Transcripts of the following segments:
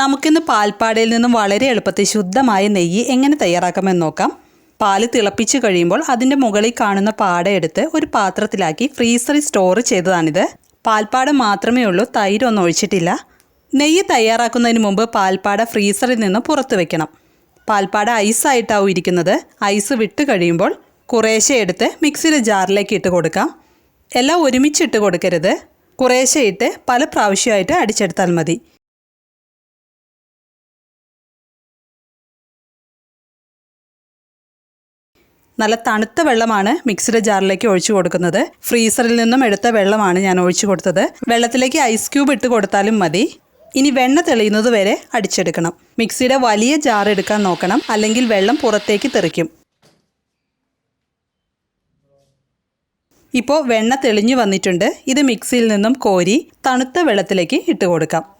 നമുക്കിന്ന് പാൽപ്പാടയിൽ നിന്നും വളരെ എളുപ്പത്തിൽ ശുദ്ധമായ നെയ്യ് എങ്ങനെ തയ്യാറാക്കാമെന്ന് നോക്കാം. പാൽ തിളപ്പിച്ച് കഴിയുമ്പോൾ അതിന്റെ മുകളിൽ കാണുന്ന പാട എടുത്ത് ഒരു പാത്രത്തിലാക്കി ഫ്രീസറിൽ സ്റ്റോർ ചെയ്തതാണിത്. പാൽപ്പാട മാത്രമേ ഉള്ളൂ തൈരൊന്നും ഒഴിച്ചിട്ടില്ല. നെയ്യ് തയ്യാറാക്കുന്നതിന് മുമ്പ് പാൽപ്പാട ഫ്രീസറിൽ നിന്ന് പുറത്ത് വെക്കണം. പാൽപ്പാട ഐസായിട്ടാവും ഇരിക്കുന്നത്. ഐസ് വിട്ട് കഴിയുമ്പോൾ കുറേശ്ശെ എടുത്ത് മിക്സിയുടെ ജാറിലേക്ക് ഇട്ട് കൊടുക്കാം. എല്ലാം ഒരുമിച്ചിട്ട് കൊടുക്കരുത്. കുറേശ്ശെ ഇട്ട് പല പ്രാവശ്യമായിട്ട് അടിച്ചെടുത്താൽ മതി. നല്ല തണുത്ത വെള്ളമാണ് മിക്സിയുടെ ജാറിലേക്ക് ഒഴിച്ചു കൊടുക്കുന്നത്. ഫ്രീസറിൽ നിന്നും എടുത്ത വെള്ളമാണ് ഞാൻ ഒഴിച്ചു കൊടുത്തത്. വെള്ളത്തിലേക്ക് ഐസ് ക്യൂബ് ഇട്ട് കൊടുത്താലും മതി. ഇനി വെണ്ണ തെളിയുന്നത് വരെ അടിച്ചെടുക്കണം. മിക്സിയുടെ വലിയ ജാർ എടുക്കാൻ നോക്കണം. അല്ലെങ്കിൽ വെള്ളം പുറത്തേക്ക് തെറിക്കും. ഇപ്പോൾ വെണ്ണ തെളിഞ്ഞു വന്നിട്ടുണ്ട്. ഇത് മിക്സിയിൽ നിന്നും കോരി തണുത്ത വെള്ളത്തിലേക്ക് ഇട്ട് കൊടുക്കാം.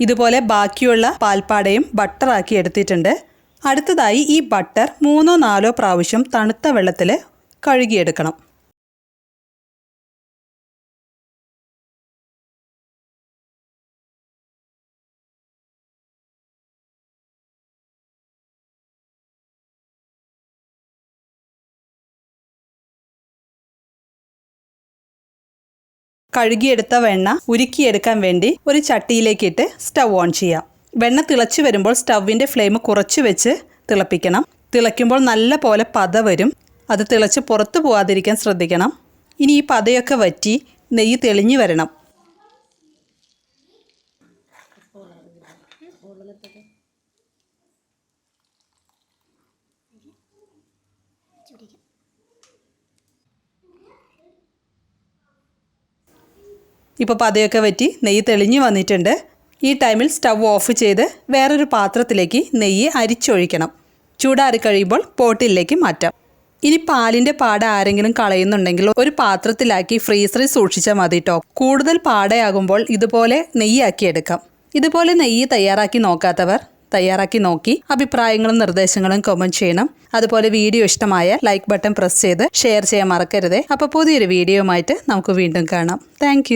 ഇതുപോലെ ബാക്കിയുള്ള പാൽപ്പാടയും ബട്ടറാക്കി എടുത്തിട്ടുണ്ട്. അടുത്തതായി ഈ ബട്ടർ മൂന്നോ നാലോ പ്രാവശ്യം തണുത്ത വെള്ളത്തിൽ കഴുകിയെടുക്കണം. കഴുകിയെടുത്ത വെണ്ണ ഉരുക്കിയെടുക്കാൻ വേണ്ടി ഒരു ചട്ടിയിലേക്കിട്ട് സ്റ്റവ് ഓൺ ചെയ്യാം. വെണ്ണ തിളച്ചു വരുമ്പോൾ സ്റ്റവിന്റെ ഫ്ലെയിം കുറച്ച് വെച്ച് തിളപ്പിക്കണം. തിളയ്ക്കുമ്പോൾ നല്ല പോലെ പത വരും. അത് തിളച്ച് പുറത്തു പോകാതിരിക്കാൻ ശ്രദ്ധിക്കണം. ഇനി ഈ പതയൊക്കെ വറ്റി നെയ്യ് തെളിഞ്ഞു വരണം. ഇപ്പോൾ പതയൊക്കെ വറ്റി നെയ്യ് തെളിഞ്ഞു വന്നിട്ടുണ്ട്. ഈ ടൈമിൽ സ്റ്റവ് ഓഫ് ചെയ്ത് വേറൊരു പാത്രത്തിലേക്ക് നെയ്യ് അരിച്ചൊഴിക്കണം. ചൂടാറി കഴിയുമ്പോൾ പോട്ടിലേക്ക് മാറ്റാം. ഇനി പാലിന്റെ പാട ആരെങ്കിലും കളയുന്നുണ്ടെങ്കിൽ ഒരു പാത്രത്തിലാക്കി ഫ്രീസറിൽ സൂക്ഷിച്ചാൽ മതി കേട്ടോ കൂടുതൽ പാടയാകുമ്പോൾ ഇതുപോലെ നെയ്യാക്കി എടുക്കാം ഇതുപോലെ നെയ്യ് തയ്യാറാക്കി നോക്കാത്തവർ തയ്യാറാക്കി നോക്കി അഭിപ്രായങ്ങളും നിർദ്ദേശങ്ങളും കമന്റ് ചെയ്യണം. അതുപോലെ വീഡിയോ ഇഷ്ടമായ ലൈക്ക് ബട്ടൺ പ്രസ് ചെയ്ത് ഷെയർ ചെയ്യാൻ മറക്കരുത്. അപ്പോൾ പുതിയൊരു വീഡിയോയുമായിട്ട് നമുക്ക് വീണ്ടും കാണാം. താങ്ക്